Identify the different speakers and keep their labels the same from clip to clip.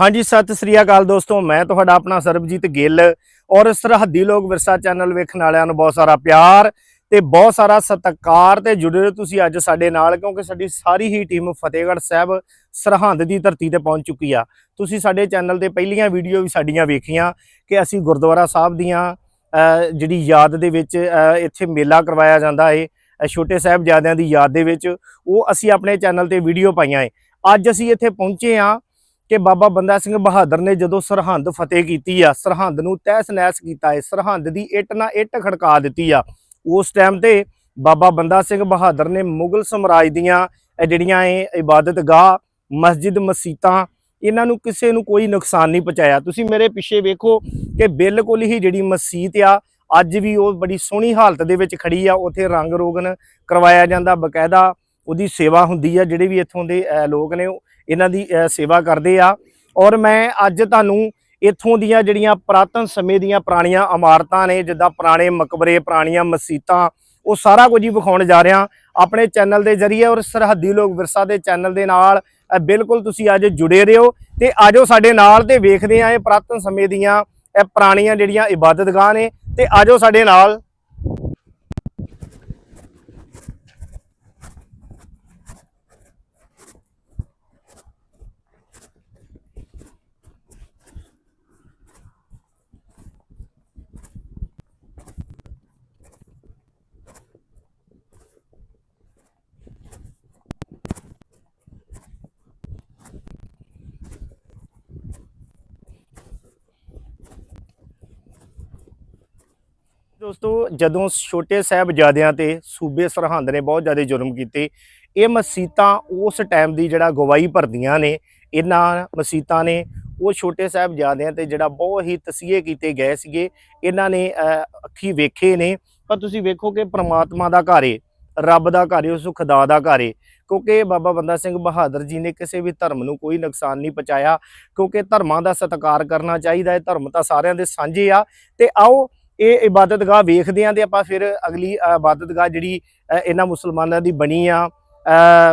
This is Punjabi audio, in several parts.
Speaker 1: ਹਾਂਜੀ ਸਤਿ ਸ੍ਰੀ ਅਕਾਲ ਦੋਸਤੋ। ਮੈਂ ਤੁਹਾਡਾ ਆਪਣਾ ਸਰਬਜੀਤ ਗਿੱਲ ਔਰ ਸਰਹੱਦੀ ਲੋਕ ਵਿਰਸਾ ਚੈਨਲ ਵੇਖਣ ਵਾਲਿਆਂ ਨੂੰ ਬਹੁਤ ਸਾਰਾ ਪਿਆਰ ਤੇ ਬਹੁਤ ਸਾਰਾ ਸਤਿਕਾਰ ਤੇ ਜੁੜੇ ਰਹੋ ਤੁਸੀਂ ਅੱਜ ਸਾਡੇ ਨਾਲ ਕਿਉਂਕਿ ਸਾਡੀ ਸਾਰੀ ਹੀ ਟੀਮ ਫਤਿਹਗੜ੍ਹ ਸਾਹਿਬ ਸਰਹੰਦ ਦੀ ਧਰਤੀ ਤੇ ਪਹੁੰਚ ਚੁੱਕੀ ਆ। ਤੁਸੀਂ ਸਾਡੇ ਚੈਨਲ ਤੇ ਪਹਿਲੀਆਂ ਵੀਡੀਓ ਵੀ ਸਾਡੀਆਂ ਵੇਖੀਆਂ ਕਿ ਅਸੀਂ ਗੁਰਦੁਆਰਾ ਸਾਹਿਬ ਦੀਆਂ ਜਿਹੜੀ ਯਾਦ ਦੇ ਵਿੱਚ ਇੱਥੇ ਮੇਲਾ ਕਰਵਾਇਆ ਜਾਂਦਾ ਏ ਅਹ, ਛੋਟੇ ਸਾਹਿਬਜ਼ਾਦਿਆਂ ਦੀ ਯਾਦ ਦੇ ਵਿੱਚ। ਉਹ ਅਸੀਂ ਆਪਣੇ ਚੈਨਲ ਤੇ ਵੀਡੀਓ ਪਾਈਆਂ ਏ। ਅੱਜ ਅਸੀਂ ਇੱਥੇ ਪਹੁੰਚੇ ਆ ਕਿ ਬਾਬਾ ਬੰਦਾ ਸਿੰਘ ਬਹਾਦਰ ਨੇ ਜਦੋਂ ਸਰਹੰਦ ਫਤਿਹ ਕੀਤੀ ਆ, ਸਰਹੰਦ ਨੂੰ ਤਹਿਸ ਨਹਿਸ ਕੀਤਾ ਹੈ ਸਰਹੰਦ ਦੀ ਇੱਟ ਨਾਲ ਇੱਟ ਖੜਕਾ ਦਿੱਤੀ ਆ। ਉਸ ਟਾਈਮ ਤੇ ਬਾਬਾ ਬੰਦਾ ਸਿੰਘ ਬਹਾਦਰ ਨੇ ਮੁਗਲ ਸਮਰਾਜ ਦੀਆਂ ਇਹ ਜਿਹੜੀਆਂ ਇਹ ਇਬਾਦਤਗਾਹ ਮਸਜਿਦ, ਮਸੀਤਾਂ, ਇਹਨਾਂ ਨੂੰ ਕਿਸੇ ਨੂੰ ਕੋਈ ਨੁਕਸਾਨ ਨਹੀਂ ਪਹੁੰਚਾਇਆ। ਤੁਸੀਂ ਮੇਰੇ ਪਿੱਛੇ ਵੇਖੋ ਕਿ ਬਿਲਕੁਲ ਹੀ ਜਿਹੜੀ ਮਸਜਿਦ ਆ, ਅੱਜ ਵੀ ਉਹ ਬੜੀ ਸੋਹਣੀ ਹਾਲਤ ਦੇ ਵਿੱਚ ਖੜੀ ਆ। ਉੱਥੇ ਰੰਗ ਰੋਗਨ ਕਰਵਾਇਆ ਜਾਂਦਾ, ਬਕਾਇਦਾ ਉਹਦੀ ਸੇਵਾ ਹੁੰਦੀ ਆ, ਜਿਹੜੇ ਵੀ ਇੱਥੋਂ ਦੇ ਲੋਕ ਨੇ ਇਹਨਾਂ ਦੀ ਸੇਵਾ ਕਰਦੇ ਆ। ਔਰ ਮੈਂ ਅੱਜ ਤੁਹਾਨੂੰ ਇੱਥੋਂ ਦੀਆਂ ਜਿਹੜੀਆਂ ਪ੍ਰਾਤਨ ਸਮੇਂ ਦੀਆਂ ਪੁਰਾਣੀਆਂ ਇਮਾਰਤਾਂ ਨੇ, ਜਿੱਦਾਂ ਪੁਰਾਣੇ ਮਕਬਰੇ, ਪੁਰਾਣੀਆਂ ਮਸੀਤਾਂ ਉਹ ਸਾਰਾ ਕੁਝ ਹੀ ਵਿਖਾਉਣ ਜਾ ਰਿਹਾ। ਆਪਣੇ ਚੈਨਲ ਦੇ ਜ਼ਰੀਏ ਔਰ ਸਰਹੱਦੀ ਲੋਕ ਵਿਰਸਾ ਦੇ ਚੈਨਲ ਦੇ ਨਾਲ ਬਿਲਕੁਲ ਤੁਸੀਂ ਅੱਜ ਜੁੜੇ ਰਹੋ ਤੇ ਆਜੋ ਸਾਡੇ ਨਾਲ ਤੇ ਵੇਖਦੇ ਆਂ ਇਹ ਪ੍ਰਾਤਨ ਸਮੇਂ ਦੀਆਂ, ਇਹ ਪੁਰਾਣੀਆਂ ਜਿਹੜੀਆਂ ਇਬਾਦਤਗਾਹ ਨੇ ਤੇ ਆਜੋ ਸਾਡੇ ਨਾਲ ਦੋਸਤੋ ਜਦੋਂ ਛੋਟੇ ਸਾਹਿਬਜ਼ਾਦਿਆਂ ਤੇ ਸੂਬੇ ਸਰਹੰਦ ਨੇ ਬਹੁਤ ਜ਼ਿਆਦਾ ਜ਼ੁਲਮ ਕੀਤੇ ਇਹ ਮਸੀਤਾਂ ਉਸ ਟਾਈਮ ਦੀ ਜਿਹੜਾ ਗਵਾਹੀ ਭਰਦੀਆਂ ਨੇ ਇਹਨਾਂ ਮਸੀਤਾਂ ਨੇ ਉਹ ਛੋਟੇ ਸਾਹਿਬਜ਼ਾਦਿਆਂ ਤੇ ਜਿਹੜਾ ਬਹੁਤ ਹੀ ਤਸੀਹੇ ਕੀਤੇ ਗਏ ਸੀਗੇ ਇਹਨਾਂ ਨੇ ਅਹ, ਅੱਖੀ ਵੇਖੇ ਨੇ ਪਰ ਤੁਸੀਂ ਵੇਖੋ ਕਿ ਪ੍ਰਮਾਤਮਾ ਦਾ ਘਰ ਏ ਰੱਬ ਦਾ ਘਰ ਏ ਉਸ ਖੁਦਾ ਦਾ ਘਰ ਏ ਕਿਉਂਕਿ ਬਾਬਾ ਬੰਦਾ ਸਿੰਘ ਬਹਾਦਰ ਜੀ ਨੇ ਕਿਸੇ ਵੀ ਧਰਮ ਨੂੰ ਕੋਈ ਨੁਕਸਾਨ ਨਹੀਂ ਪਹੁੰਚਾਇਆ ਕਿਉਂਕਿ ਧਰਮਾਂ ਦਾ ਸਤਿਕਾਰ ਕਰਨਾ ਚਾਹੀਦਾ ਹੈ ਧਰਮ ਤਾਂ ਸਾਰਿਆਂ ਦੇ ਸਾਂਝੇ ਆ ਤੇ ਆਓ ਇਹ ਇਬਾਦਤਗਾਹ ਵੇਖਦੇ ਆਂ ਤੇ ਆਪਾਂ ਫਿਰ ਅਗਲੀ ਇਬਾਦਤਗਾਹ ਜਿਹੜੀ ਇਹਨਾਂ ਮੁਸਲਮਾਨਾਂ ਦੀ ਬਣੀ ਆ।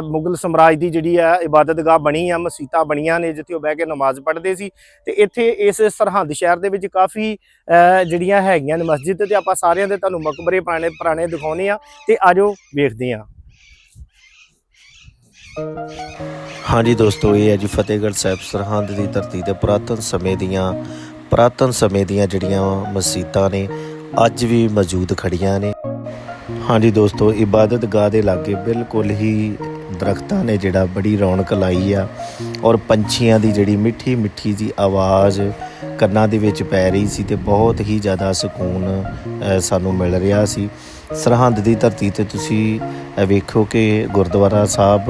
Speaker 1: ਮੁਗਲ ਸਮਰਾਜ ਦੀ ਜਿਹੜੀ ਆ ਇਬਾਦਤਗਾਹ ਬਣੀ ਆ ਮਸੀਤਾਂ ਬਣੀਆਂ ਨੇ ਜਿੱਥੇ ਉਹ ਬਹਿ ਕੇ ਨਮਾਜ਼ ਪੜ੍ਹਦੇ ਸੀ। ਤੇ ਇੱਥੇ ਇਸ ਸਰਹੰਦ ਸ਼ਹਿਰ ਦੇ ਵਿੱਚ ਕਾਫੀ ਅ, ਜਿਹੜੀਆਂ ਹੈਗੀਆਂ ਨੇ ਮਸਜਿਦ ਤੇ ਆਪਾਂ ਸਾਰਿਆਂ ਦੇ ਤੁਹਾਨੂੰ ਮਕਬਰੇ ਪੁਰਾਣੇ ਪੁਰਾਣੇ ਦਿਖਾਉਣੇ ਆ ਤੇ ਆਜੋ ਵੇਖਦੇ ਆ।
Speaker 2: ਹਾਂਜੀ ਦੋਸਤੋ ਇਹ ਹੈ ਜੀ ਫਤਿਹਗੜ੍ਹ ਸਾਹਿਬ ਸਰਹੰਦ ਦੀ ਧਰਤੀ ਤੇ ਪੁਰਾਤਨ ਸਮੇਂ ਦੀਆਂ ਪੁਰਾਤਨ ਸਮੇਂ ਦੀਆਂ ਜਿਹੜੀਆਂ ਮਸਜਿਦਾਂ ਨੇ, ਅੱਜ ਵੀ ਮੌਜੂਦ ਖੜੀਆਂ ਨੇ। ਹਾਂਜੀ ਦੋਸਤੋ, ਇਬਾਦਤ ਗਾਹ ਦੇ ਲਾਗੇ ਬਿਲਕੁਲ ਹੀ ਦਰਖਤਾਂ ਨੇ ਜਿਹੜਾ ਬੜੀ ਰੌਣਕ ਲਾਈ ਆ ਔਰ ਪੰਛੀਆਂ ਦੀ ਜਿਹੜੀ ਮਿੱਠੀ ਮਿੱਠੀ ਜੀ ਆਵਾਜ਼ ਕੰਨਾਂ ਦੇ ਵਿੱਚ ਪੈ ਰਹੀ ਸੀ ਤੇ ਬਹੁਤ ਹੀ ਜ਼ਿਆਦਾ ਸਕੂਨ ਸਾਨੂੰ ਮਿਲ ਰਿਹਾ ਸੀ। ਸਰਹੰਦ ਦੀ ਧਰਤੀ ਤੇ ਤੁਸੀਂ ਵੇਖੋ ਕਿ ਗੁਰਦੁਆਰਾ ਸਾਹਿਬ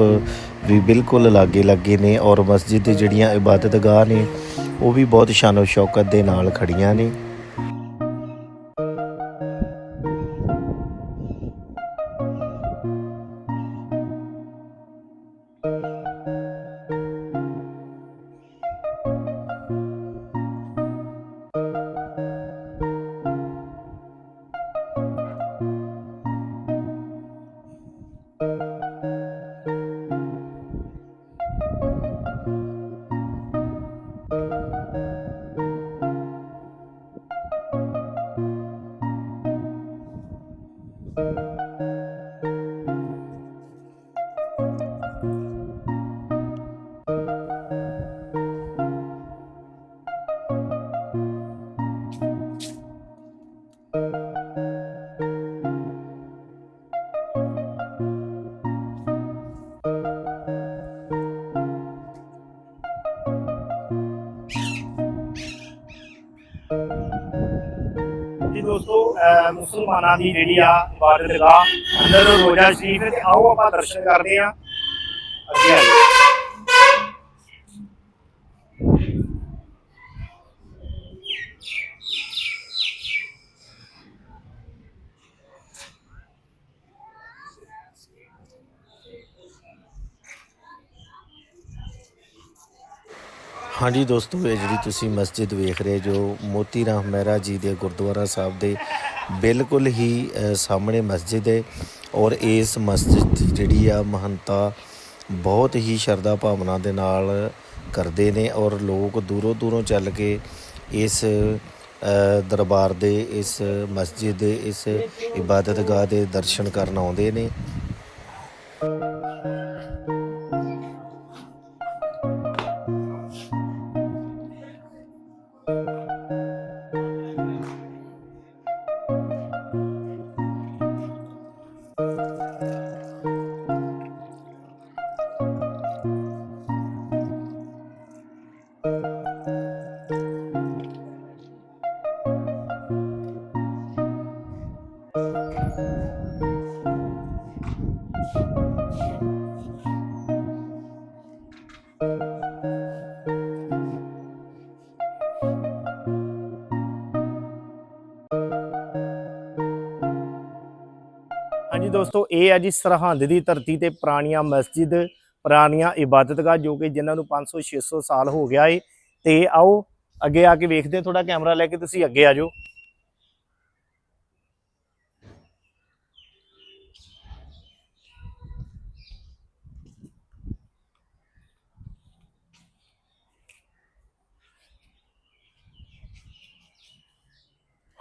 Speaker 2: ਵੀ ਬਿਲਕੁਲ ਲਾਗੇ ਲੱਗੇ ਨੇ ਔਰ ਮਸਜਿਦ ਦੇ ਜਿਹੜੀਆਂ ਇਬਾਦਤਗਾਹ ਨੇ ਉਹ ਵੀ ਬਹੁਤ ਸ਼ਾਨੋ ਸ਼ੌਕਤ ਦੇ ਨਾਲ ਖੜੀਆਂ ਨੇ।
Speaker 1: ਜੀ ਦੋਸਤੋ, ਅਹ, ਮੁਸਲਮਾਨਾਂ ਦੀ ਜਿਹੜੀ ਆ ਇਬਾਦਤਗਾਹ ਅੰਦਰ ਰੋਜ਼ਾ ਸ਼ਰੀਫ ਹੈ ਤੇ ਆਓ ਆਪਾਂ ਦਰਸ਼ਨ ਕਰਦੇ ਆ ਅੱਗੇ ਆ ਜਾਓ।
Speaker 2: ਹਾਂਜੀ ਦੋਸਤੋ, ਇਹ ਜਿਹੜੀ ਤੁਸੀਂ ਮਸਜਿਦ ਵੇਖ ਰਹੇ ਜੋ ਮੋਤੀ ਰਾਮ ਮਹਿਰਾ ਜੀ ਦੇ ਗੁਰਦੁਆਰਾ ਸਾਹਿਬ ਦੇ ਬਿਲਕੁਲ ਹੀ ਸਾਹਮਣੇ ਮਸਜਿਦ ਹੈ ਔਰ ਇਸ ਮਸਜਿਦ ਦੀ ਜਿਹੜੀ ਆ ਮਹੰਤਾ ਬਹੁਤ ਹੀ ਸ਼ਰਧਾ ਭਾਵਨਾ ਦੇ ਨਾਲ ਕਰਦੇ ਨੇ ਔਰ ਲੋਕ ਦੂਰੋਂ ਦੂਰੋਂ ਚੱਲ ਕੇ ਇਸ ਦਰਬਾਰ ਦੇ, ਇਸ ਮਸਜਿਦ ਦੇ ਇਸ ਇਬਾਦਤਗਾਹ ਦੇ ਦਰਸ਼ਨ ਕਰਨ ਆਉਂਦੇ ਨੇ।
Speaker 1: ਦੋਸਤੋ, ਇਹ ਹੈ ਜੀ ਸਰਹੰਦ ਦੀ ਧਰਤੀ ਤੇ ਪੁਰਾਣੀਆਂ ਮਸਜਿਦ, ਪੁਰਾਣੀਆਂ ਇਬਾਦਤਗਾਹ ਜੋ ਕਿ ਜਿਨ੍ਹਾਂ ਨੂੰ 500 600 ਸਾਲ ਹੋ ਗਿਆ ਏ। ਤੇ ਆਓ, ਅੱਗੇ ਆ ਕੇ ਵੇਖਦੇ ਹਾਂ ਥੋੜਾ ਕੈਮਰਾ ਲੈ ਕੇ ਤੁਸੀਂ ਅੱਗੇ ਆ ਜਾਓ।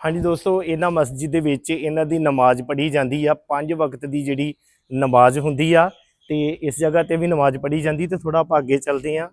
Speaker 1: ਹਾਂਜੀ ਦੋਸਤੋ, ਇਹਨਾਂ ਮਸਜਿਦ ਦੇ ਵਿੱਚ ਇਹਨਾਂ ਦੀ ਨਮਾਜ਼ ਪੜ੍ਹੀ ਜਾਂਦੀ ਆ। ਪੰਜ ਵਕਤ ਦੀ ਜਿਹੜੀ ਨਮਾਜ਼ ਹੁੰਦੀ ਆ ਤੇ ਇਸ ਜਗ੍ਹਾ ਤੇ ਵੀ ਨਮਾਜ਼ ਪੜ੍ਹੀ ਜਾਂਦੀ ਤੇ ਥੋੜਾ ਆਪਾਂ ਅੱਗੇ ਚੱਲਦੇ ਆ।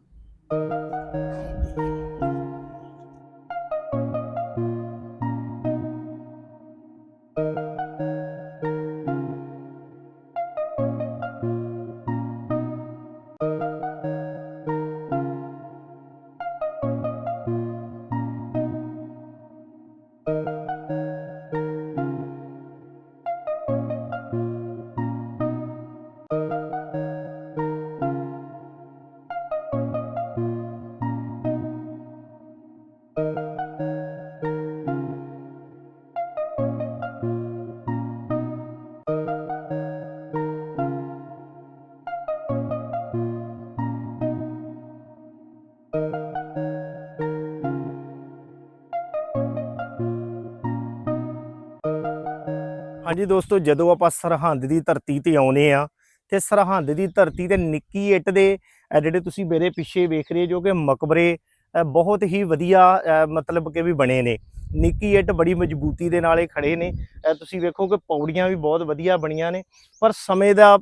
Speaker 1: ਹਾਂਜੀ ਦੋਸਤੋ, ਜਦੋਂ ਆਪਾਂ ਸਰਹੰਦ ਦੀ ਧਰਤੀ ਤੇ ਆਉਨੇ ਆ ਤੇ ਸਰਹੰਦ ਦੀ ਧਰਤੀ ਤੇ ਨਿੱਕੀ ਇੱਟ ਦੇ ਜਿਹੜੇ ਤੁਸੀਂ ਮੇਰੇ ਪਿੱਛੇ ਵੇਖ ਰਹੇ ਜੋ ਕਿ ਮਕਬਰੇ ਬਹੁਤ ਹੀ ਵਧੀਆ ਮਤਲਬ ਕਿ ਵੀ ਬਣੇ ਨੇ। ਨਿੱਕੀ ਇੱਟ ਬੜੀ ਮਜ਼ਬੂਤੀ ਦੇ ਨਾਲ ਇਹ ਖੜੇ ਨੇ। ਤੁਸੀਂ ਵੇਖੋ ਕਿ ਪੌੜੀਆਂ ਵੀ ਬਹੁਤ ਵਧੀਆ ਬਣੀਆਂ ਨੇ, ਪਰ ਸਮੇਂ ਦਾ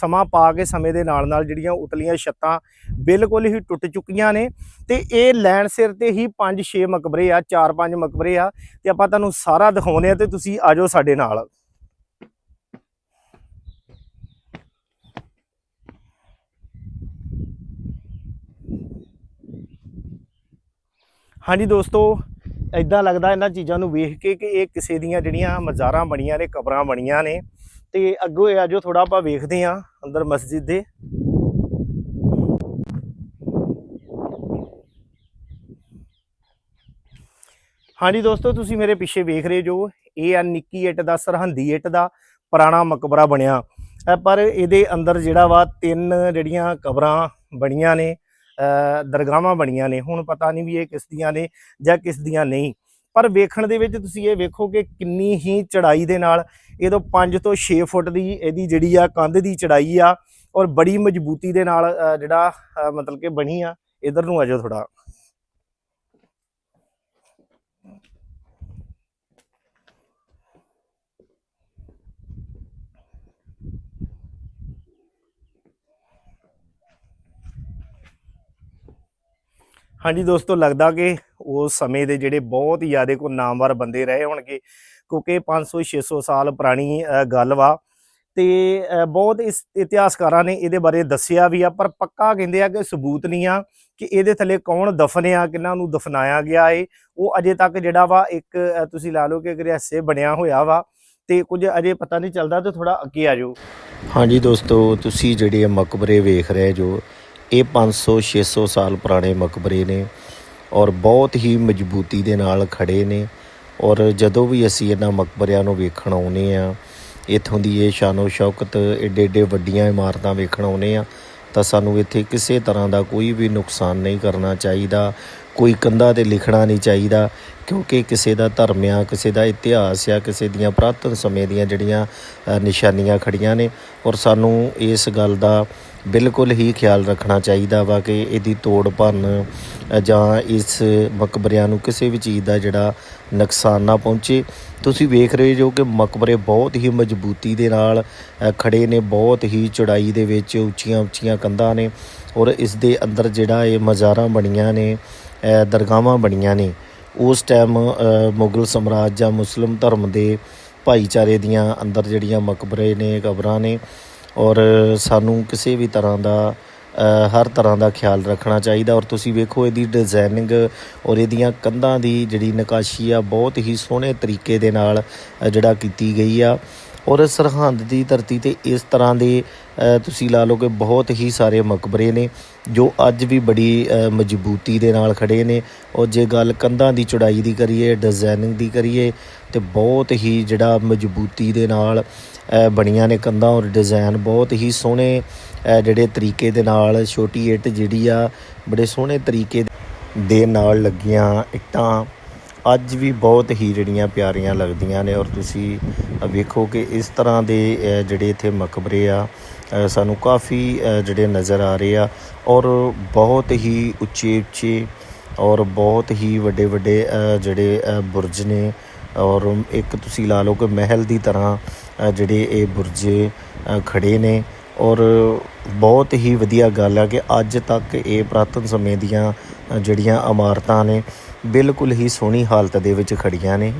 Speaker 1: ਸਮਾਂ ਪਾ ਕੇ ਸਮੇਂ ਦੇ ਨਾਲ ਨਾਲ ਜਿਹੜੀਆਂ ਉਤਲੀਆਂ ਛੱਤਾਂ ਬਿਲਕੁਲ ਹੀ ਟੁੱਟ ਚੁੱਕੀਆਂ ਨੇ ਤੇ ਇਹ ਲੈਣ ਸਿਰ ਤੇ ਹੀ 5-6 ਮਕਬਰੇ ਆ 4-5 ਮਕਬਰੇ ਆ ਤੇ ਆਪਾਂ ਤੁਹਾਨੂੰ ਸਾਰਾ ਦਿਖਾਉਨੇ ਆ ਤੇ ਤੁਸੀਂ ਆਜੋ ਸਾਡੇ ਨਾਲ। ਹਾਂਜੀ ਦੋਸਤੋ ਇਦਾਂ ਲੱਗਦਾ ਇਹਨਾਂ ਚੀਜ਼ਾਂ ਨੂੰ ਵੇਖ ਕੇ ਕਿ ਇਹ ਕਿਸੇ ਦੀਆਂ ਜਿਹੜੀਆਂ ਮਜ਼ਾਰਾਂ ਬਣੀਆਂ ਨੇ ਕਬਰਾਂ ਬਣੀਆਂ ਨੇ। ਤੇ ਅੱਗੋਂ ਇਹ ਆਜੋ ਥੋੜਾ ਆਪਾਂ ਵੇਖਦੇ ਹਾਂ ਅੰਦਰ ਮਸਜਿਦ ਦੇ। ਹਾਂਜੀ ਦੋਸਤੋ ਤੁਸੀਂ ਮੇਰੇ ਪਿੱਛੇ ਵੇਖ ਰਹੇ ਜੋ ਇਹ ਆ ਨਿੱਕੀ ਇੱਟ ਦਾ ਸਰਹੰਦੀ ਇੱਟ ਦਾ ਪੁਰਾਣਾ ਮਕਬਰਾ ਬਣਿਆ। ਅ, ਪਰ ਇਹਦੇ ਅੰਦਰ ਜਿਹੜਾ ਵਾ ਤਿੰਨ ਜਿਹੜੀਆਂ ਕਬਰਾਂ ਬਣੀਆਂ ਨੇ। ਦਰਗਾਹਾਂ ਬਣੀਆਂ ਨੇ, ਹੁਣ ਪਤਾ ਨਹੀਂ ਵੀ ਇਹ ਕਿਸ ਦੀਆਂ ਨੇ ਜਾਂ ਕਿਸ ਦੀਆਂ ਨਹੀਂ। ਪਰ ਵੇਖਣ ਦੇ ਵਿੱਚ ਤੁਸੀਂ ਇਹ ਵੇਖੋ ਕਿ ਕਿੰਨੀ ਹੀ ਚੜਾਈ ਦੇ ਨਾਲ ਇਹ ਤੋਂ 5 ਤੋਂ 6 ਫੁੱਟ ਦੀ ਇਹਦੀ ਜਿਹੜੀ ਆ ਕੰਧ ਦੀ ਚੜਾਈ ਆ ਔਰ ਬੜੀ ਮਜ਼ਬੂਤੀ ਦੇ ਨਾਲ ਜਿਹੜਾ ਮਤਲਬ ਕਿ ਬਣੀ ਆ, ਇਧਰ ਨੂੰ ਆਜੋ ਥੋੜਾ ਹਾਂਜੀ ਦੋਸਤੋ, ਲੱਗਦਾ ਕਿ ਉਸ ਸਮੇਂ ਦੇ ਜਿਹੜੇ ਬਹੁਤ ਜ਼ਿਆਦਾ ਜ਼ਿਆਦੇ ਕੋ ਨਾਮਵਰ ਬੰਦੇ ਰਹੇ ਹੋਣਗੇ, ਕਿਉਂਕਿ 500 600 ਸਾਲ ਪੁਰਾਣੀ ਗੱਲ ਵਾ। ਤੇ ਬਹੁਤ ਇਸ ਇਤਿਹਾਸਕਾਰਾਂ ਨੇ ਇਹਦੇ ਬਾਰੇ ਦੱਸਿਆ ਵੀ ਆ, ਪਰ ਪੱਕਾ ਕਹਿੰਦੇ ਆ ਕਿ ਸਬੂਤ ਨਹੀਂ ਆ ਕਿ ਇਹਦੇ ਥੱਲੇ ਕੌਣ ਦਫਨ ਆ, ਕਿਹਨਾਂ ਨੂੰ ਦਫਨਾਇਆ ਗਿਆ ਏ। ਉਹ ਅਜੇ ਤੱਕ ਜਿਹੜਾ ਵਾ ਇੱਕ ਤੁਸੀਂ ਲਾ ਲਓ ਕਿ ਇੱਕ ਰਹੱਸੇ ਬਣਿਆ ਹੋਇਆ ਵਾ। ਤੇ ਕੁਝ ਅਜੇ ਪਤਾ ਨਹੀਂ ਚੱਲਦਾ, ਤੇ ਥੋੜਾ ਅੱਗੇ ਆ ਜਾਓ।
Speaker 2: ਹਾਂਜੀ ਦੋਸਤੋ, ਤੁਸੀਂ ਜਿਹੜੇ ਮਕਬਰੇ ਵੇਖ ਰਹੇ ਜੋ ਇਹ 500 600 ਸਾਲ ਪੁਰਾਣੇ ਮਕਬਰੇ ਨੇ ਔਰ ਬਹੁਤ ਹੀ ਮਜ਼ਬੂਤੀ ਦੇ ਨਾਲ ਖੜੇ ਨੇ ਔਰ ਜਦੋਂ ਵੀ ਅਸੀਂ ਇਹਨਾਂ ਮਕਬਰਿਆਂ ਨੂੰ ਵੇਖਣ ਆਉਨੇ ਆ ਇਥੋਂ ਦੀ ਇਹ ਸ਼ਾਨੋ ਸ਼ੌਕਤ ਏਡੇ ਏਡੇ ਵੱਡੀਆਂ ਇਮਾਰਤਾਂ ਵੇਖਣ ਆਉਨੇ ਆ ਤਾਂ ਸਾਨੂੰ ਇੱਥੇ ਕਿਸੇ ਤਰ੍ਹਾਂ ਦਾ ਕੋਈ ਵੀ ਨੁਕਸਾਨ ਨਹੀਂ ਕਰਨਾ ਚਾਹੀਦਾ। ਕੋਈ ਕੰਧਾਂ ਤੇ ਲਿਖਣਾ ਨਹੀਂ ਚਾਹੀਦਾ ਕਿਉਂਕਿ ਕਿਸੇ ਦਾ ਧਰਮ ਆ ਕਿਸੇ ਦਾ ਇਤਿਹਾਸ ਆ ਕਿਸੇ ਦੀਆਂ ਪੁਰਾਤਨ ਸਮੇਂ ਦੀਆਂ ਜਿਹੜੀਆਂ ਨਿਸ਼ਾਨੀਆਂ ਖੜੀਆਂ ਨੇ ਔਰ ਸਾਨੂੰ ਇਸ ਗੱਲ ਦਾ ਬਿਲਕੁਲ ਹੀ ਖਿਆਲ ਰੱਖਣਾ ਚਾਹੀਦਾ ਵਾ ਕਿ ਇਹਦੀ ਤੋੜ ਭੰਨ ਜਾਂ ਇਸ ਮਕਬਰਿਆਂ ਨੂੰ ਕਿਸੇ ਵੀ ਚੀਜ਼ ਦਾ ਜਿਹੜਾ ਨੁਕਸਾਨ ਨਾ ਪਹੁੰਚੇ। ਤੁਸੀਂ ਵੇਖ ਰਹੇ ਜੋ ਕਿ ਮਕਬਰੇ ਬਹੁਤ ਹੀ ਮਜ਼ਬੂਤੀ ਦੇ ਨਾਲ ਅ, ਖੜੇ ਨੇ ਬਹੁਤ ਹੀ ਚੌੜਾਈ ਦੇ ਵਿੱਚ ਉੱਚੀਆਂ ਉੱਚੀਆਂ ਕੰਧਾਂ ਨੇ ਔਰ ਇਸ ਦੇ ਅੰਦਰ ਜਿਹੜਾ ਇਹ ਮਜ਼ਾਰਾਂ ਬਣੀਆਂ ਨੇ ਦਰਗਾਹਾਂ ਬਣੀਆਂ ਨੇ। ਉਸ ਟਾਈਮ ਮੁਗਲ ਸਮਰਾਜ ਜਾਂ ਮੁਸਲਿਮ ਧਰਮ ਦੇ ਭਾਈਚਾਰੇ ਦੀਆਂ ਅੰਦਰ ਜਿਹੜੀਆਂ ਮਕਬਰੇ ਨੇ, ਕਬਰਾਂ ਨੇ ਔਰ ਸਾਨੂੰ ਕਿਸੇ ਵੀ ਤਰ੍ਹਾਂ ਦਾ ਹਰ ਤਰ੍ਹਾਂ ਦਾ ਖਿਆਲ ਰੱਖਣਾ ਚਾਹੀਦਾ। ਔਰ ਤੁਸੀਂ ਵੇਖੋ ਇਹਦੀ ਡਿਜ਼ਾਈਨਿੰਗ ਔਰ ਇਹਦੀਆਂ ਕੰਧਾਂ ਦੀ ਜਿਹੜੀ ਨਕਾਸ਼ੀ ਆ, ਬਹੁਤ ਹੀ ਸੋਹਣੇ ਤਰੀਕੇ ਦੇ ਨਾਲ ਜਿਹੜਾ ਕੀਤੀ ਗਈ ਆ। ਔਰ ਸਰਹੰਦ ਦੀ ਧਰਤੀ ਤੇ ਇਸ ਤਰ੍ਹਾਂ ਦੇ ਤੁਸੀਂ ਲਾ ਲਓ ਕਿ ਬਹੁਤ ਹੀ ਸਾਰੇ ਮਕਬਰੇ ਨੇ, ਜੋ ਅੱਜ ਵੀ ਬੜੀ ਮਜ਼ਬੂਤੀ ਦੇ ਨਾਲ ਖੜੇ ਨੇ। ਔਰ ਜੇ ਗੱਲ ਕੰਧਾਂ ਦੀ ਚੌੜਾਈ ਦੀ ਕਰੀਏ ਡਿਜ਼ਾਈਨਿੰਗ ਦੀ ਕਰੀਏ, ਤੇ ਬਹੁਤ ਹੀ ਜਿਹੜਾ ਮਜ਼ਬੂਤੀ ਦੇ ਨਾਲ ਬਣੀਆਂ ਨੇ ਕੰਧਾਂ ਔਰ ਡਿਜ਼ਾਈਨ ਬਹੁਤ ਹੀ ਸੋਹਣੇ ਜਿਹੜੇ ਤਰੀਕੇ ਦੇ ਨਾਲ ਛੋਟੀ ਇੱਟ ਜਿਹੜੀ ਆ, ਬੜੇ ਸੋਹਣੇ ਤਰੀਕੇ ਦੇ ਨਾਲ ਲੱਗੀਆਂ ਇੱਟਾਂ। ਅੱਜ ਵੀ ਬਹੁਤ ਹੀ ਜਿਹੜੀਆਂ ਪਿਆਰੀਆਂ ਲੱਗਦੀਆਂ ਨੇ ਔਰ ਤੁਸੀਂ ਵੇਖੋ ਕਿ ਇਸ ਤਰ੍ਹਾਂ ਦੇ ਜਿਹੜੇ ਇੱਥੇ ਮਕਬਰੇ ਆ ਸਾਨੂੰ ਕਾਫੀ ਜਿਹੜੇ ਨਜ਼ਰ ਆ ਰਹੇ ਆ ਔਰ ਬਹੁਤ ਹੀ ਉੱਚੇ ਉੱਚੇ ਔਰ ਬਹੁਤ ਹੀ ਵੱਡੇ ਵੱਡੇ ਜਿਹੜੇ ਬੁਰਜ ਨੇ ਔਰ ਇੱਕ ਤੁਸੀਂ ਲਾ ਲਓ ਕਿ ਮਹਿਲ ਦੀ ਤਰ੍ਹਾਂ ਜਿਹੜੇ ਇਹ ਬੁਰਜ ਅ, ਖੜੇ ਨੇ ਔਰ ਬਹੁਤ ਹੀ ਵਧੀਆ ਗੱਲ ਆ ਕਿ ਅੱਜ ਤੱਕ ਇਹ ਪੁਰਾਤਨ ਸਮੇਂ ਦੀਆਂ ਜਿਹੜੀਆਂ ਇਮਾਰਤਾਂ ਨੇ ਬਿਲਕੁਲ ਹੀ ਸੋਹਣੀ ਹਾਲਤ ਦੇ ਵਿੱਚ ਖੜੀਆਂ ਨੇ।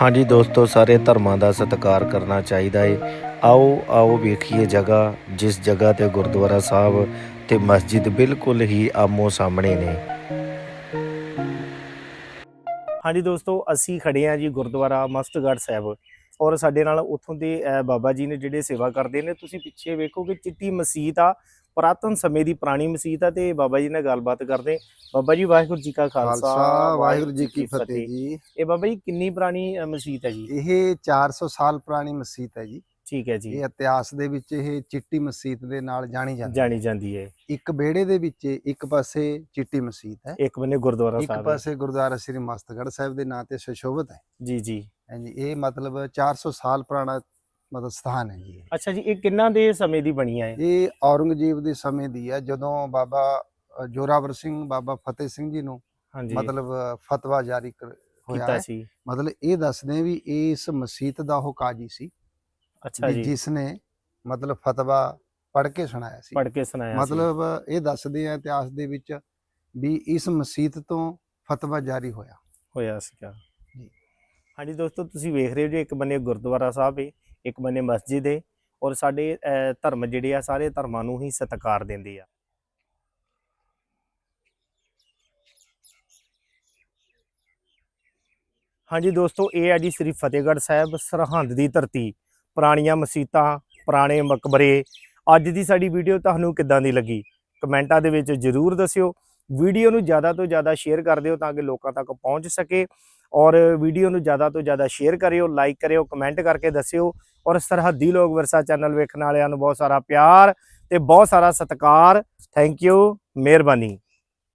Speaker 2: ਹਾਂਜੀ ਦੋਸਤੋ, ਸਾਰੇ ਧਰਮਾਂ ਦਾ ਸਤਿਕਾਰ ਕਰਨਾ ਚਾਹੀਦਾ ਏ। ਆਓ ਆਓ ਵੇਖੀਏ ਜਗ੍ਹਾ, ਜਿਸ ਜਗ੍ਹਾ ਤੇ ਗੁਰਦੁਆਰਾ ਸਾਹਿਬ ਤੇ ਮਸਜਿਦ ਬਿਲਕੁਲ ਹੀ ਆਮੋ ਸਾਹਮਣੇ ਨੇ।
Speaker 1: ਹਾਂਜੀ ਦੋਸਤੋ, ਅਸੀਂ ਖੜੇ ਹਾਂ ਜੀ ਗੁਰਦੁਆਰਾ ਮਸਤਗੜ੍ਹ ਸਾਹਿਬ ਔਰ ਸਾਡੇ ਨਾਲ ਉੱਥੋਂ ਦੇ ਬਾਬਾ ਜੀ ਨੇ ਜਿਹੜੇ ਸੇਵਾ ਕਰਦੇ ਨੇ, ਤੁਸੀਂ ਪਿੱਛੇ ਵੇਖੋ ਕਿ ਚਿੱਟੀ ਮਸਜਿਦ ਆ। ਪੁਰਾਤਨ ਸਮੇਂ ਦੀ ਪੁਰਾਣੀ ਮਸਜਿਦ ਆ ਤੇ ਬਾਬਾ ਜੀ ਨਾਲ ਗੱਲਬਾਤ ਕਰਦੇ ਬਾਬਾ ਜੀ ਵਾਹਿਗੁਰੂ ਜੀ ਕਾ ਖਾਲਸਾ
Speaker 3: ਵਾਹਿਗੁਰੂ ਜੀ ਕੀ ਫਤਿਹ। ਜੀ।
Speaker 1: ਇਹ ਬਾਬਾ ਜੀ ਕਿੰਨੀ ਪੁਰਾਣੀ ਮਸਜਿਦ ਹੈ ਜੀ?
Speaker 3: ਇਹ 400 ਸਾਲ ਪੁਰਾਣੀ ਮਸਜਿਦ ਹੈ ਜੀ।
Speaker 1: ਠੀਕ ਹੈ ਜੀ।
Speaker 3: ਇਹ ਇਤਿਹਾਸ ਦੇ ਵਿੱਚ ਇਹ ਚਿੱਟੀ ਮਸਜਿਦ ਦੇ ਨਾਲ ਜਾਣੀ ਜਾਂਦੀ
Speaker 1: ਜਾਣੀ ਜਾਂਦੀ ਹੈ।
Speaker 3: ਇੱਕ ਵਿਹੜੇ ਦੇ ਵਿੱਚ ਇੱਕ ਪਾਸੇ ਚਿੱਟੀ ਮਸਜਿਦ ਹੈ।
Speaker 1: ਇੱਕ ਬੰਨੇ ਗੁਰਦੁਆਰਾ
Speaker 3: ਇੱਕ
Speaker 1: ਸਾਹਿਬ ਹੈ।
Speaker 3: ਪਾਸੇ ਗੁਰਦੁਆਰਾ ਸ੍ਰੀ ਮਸਤਗੜ੍ਹ ਸਾਹਿਬ ਦੇ ਨਾਂ ਤੇ ਸੁਸ਼ੋਭਿਤ ਹੈ।
Speaker 1: ਜੀ ਜੀ।
Speaker 3: ਹਾਂਜੀ ਇਹ ਮਤਲਬ 400 ਸਾਲ ਪੁਰਾਣਾ ਮਤਲਬ ਸਥਾਨ ਹੈ ਜੀ।
Speaker 1: ਅੱਛਾ ਜੀ ਇਹ ਕਿੰਨਾ ਦੇ ਸਮੇਂ ਦੀ ਬਣੀ ਹੈ
Speaker 3: ਇਹ? ਔਰੰਗਜ਼ੇਬ ਦੇ ਸਮੇਂ ਦੀ ਹੈ ਜਦੋਂ ਬਾਬਾ ਜੋਰਾਵਰ ਸਿੰਘ ਬਾਬਾ ਫਤਿਹ ਸਿੰਘ ਜੀ ਨੂੰ
Speaker 1: ਹਾਂਜੀ।
Speaker 3: ਮਤਲਬ ਫਤਵਾ ਜਾਰੀ ਹੋਇਆ
Speaker 1: ਸੀ।
Speaker 3: ਮਤਲਬ ਇਹ ਦੱਸਦੇ ਵੀ ਇਸ ਮਸਜਿਦ ਦਾ ਉਹ ਕਾਜੀ ਸੀ
Speaker 1: ਅੱਛਾ ਜੀ।
Speaker 3: ਜਿਸ ਨੇ ਮਤਲਬ ਫਤਵਾ ਪੜ੍ਹ ਕੇ ਸੁਣਾਇਆ ਸੀ।
Speaker 1: ਪੜ੍ਹ ਕੇ ਸੁਣਾਇਆ ਸੀ।
Speaker 3: ਮਤਲਬ ਇਹ ਦੱਸਦੇ ਆ ਇਤਿਹਾਸ ਦੇ ਵਿੱਚ ਵੀ ਇਸ ਮਸਜਿਦ ਤੋਂ ਫਤਵਾ ਜਾਰੀ ਹੋਇਆ।
Speaker 1: ਹੋਇਆ ਸੀਗਾ।
Speaker 3: ਜੀ।
Speaker 1: ਹਾਂਜੀ ਦੋਸਤੋ ਤੁਸੀਂ ਵੇਖ ਰਹੇ ਹੋ ਜੀ ਇੱਕ ਬੰਨੇ ਗੁਰਦੁਆਰਾ ਸਾਹਿਬ ਹੈ ਇੱਕ ਬੰਨੇ ਮਸਜਿਦ ਹੈ ਔਰ ਸਾਡੇ ਧਰਮ ਜਿਹੜੇ ਆ ਸਾਰੇ ਧਰਮਾਂ ਨੂੰ ਹੀ ਸਤਿਕਾਰ ਦਿੰਦੇ ਆ। ਹਾਂਜੀ ਦੋਸਤੋ, ਇਹ ਹੈ ਜੀ ਸ੍ਰੀ ਫਤਿਹਗੜ੍ਹ ਸਾਹਿਬ ਸਰਹੰਦ ਦੀ ਧਰਤੀ, ਪੁਰਾਣੀਆਂ ਮਸੀਤਾਂ, ਪੁਰਾਣੇ ਮਕਬਰੇ। ਅੱਜ ਦੀ ਸਾਡੀ ਵੀਡੀਓ ਤੁਹਾਨੂੰ ਕਿੱਦਾਂ ਦੀ ਲੱਗੀ? ਕਮੈਂਟਾਂ ਦੇ ਵਿੱਚ ਜਰੂਰ ਦੱਸਿਓ। ਵੀਡੀਓ ਨੂੰ ਜ਼ਿਆਦਾ ਤੋਂ ਜ਼ਿਆਦਾ ਸ਼ੇਅਰ ਕਰ ਦਿਓ ਤਾਂ ਕਿ ਲੋਕਾਂ ਤੱਕ ਪਹੁੰਚ ਸਕੇ। ਔਰ ਵੀਡੀਓ ਨੂੰ ਜ਼ਿਆਦਾ ਤੋਂ ਜ਼ਿਆਦਾ ਸ਼ੇਅਰ ਕਰਿਓ ਲਾਈਕ ਕਰਿਓ ਕਮੈਂਟ ਕਰਕੇ ਦੱਸਿਓ ਔਰ ਸਰਹੱਦੀ ਲੋਕ ਵਿਰਸਾ ਚੈਨਲ ਵੇਖਣ ਵਾਲਿਆਂ ਨੂੰ ਬਹੁਤ ਸਾਰਾ ਪਿਆਰ ਤੇ ਬਹੁਤ ਸਾਰਾ ਸਤਿਕਾਰ। ਥੈਂਕ ਯੂ ਮਿਹਰਬਾਨੀ।